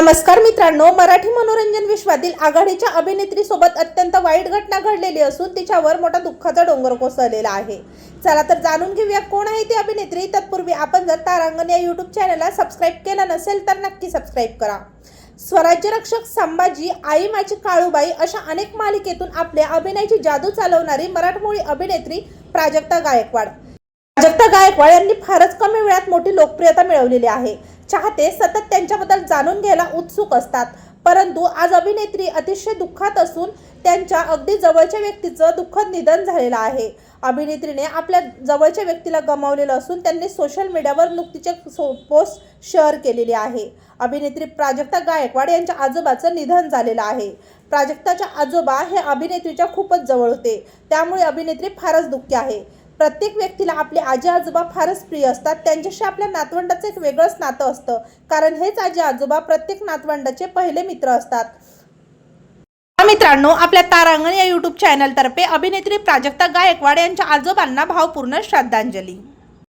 नमस्कार मित्रांनो मराठी मनोरंजन विश्वातील आघाडीच्या अभिनेत्री सोबत अत्यंत वाईट घटना घडलेली असून तिच्यावर मोठा दुःखाचा डोंगर कोसळलेला आहे. चला तर जाणून घेऊया कोण आहे ती अभिनेत्री. तत्पूर्वी आपण जर तारांगण या युट्यूब चॅनलला सबस्क्राईब केलं नसेल तर नक्की सबस्क्राईब करा. स्वराज्य रक्षक संभाजी आई माझी काळूबाई अशा अनेक मालिकेतून आपल्या अभिनयाची जादू चालवणारी मराठमोळी अभिनेत्री प्राजक्ता गायकवाड. प्राजक्ता गायकवाड यांनी फारच कमी वेळात मोठी लोकप्रियता मिळवलेली आहे. चाहते सतत त्यांच्याबद्दल जाणून घ्यायला उत्सुक असतात. परंतु आज अभिनेत्री अतिशय दुःखात असून त्यांच्या अगदी जवळच्या व्यक्तीचं दुःखद निधन झालेलं आहे. अभिनेत्रीने आपल्या जवळच्या व्यक्तीला गमावलेलं असून त्यांनी सोशल मीडियावर नुकतीचे सो पोस्ट शेअर केलेली आहे. अभिनेत्री प्राजक्ता गायकवाड यांच्या आजोबाचं निधन झालेलं आहे. प्राजक्ताच्या आजोबा हे अभिनेत्रीच्या खूपच जवळ होते. त्यामुळे अभिनेत्री फारच दुःखी आहे. प्रत्येक व्यक्तीला आपले आजी आजोबा फारच प्रिय असतात. त्यांच्याशी आपल्या नातवंडाचं एक वेगळंच नातं असतं. कारण हेच आजी आजोबा प्रत्येक नातवंडाचे पहिले मित्र असतात. मित्रांनो आपल्या तारांगण या युट्यूब चॅनलतर्फे अभिनेत्री प्राजक्ता गायकवाड यांच्या आजोबांना भावपूर्ण श्रद्धांजली.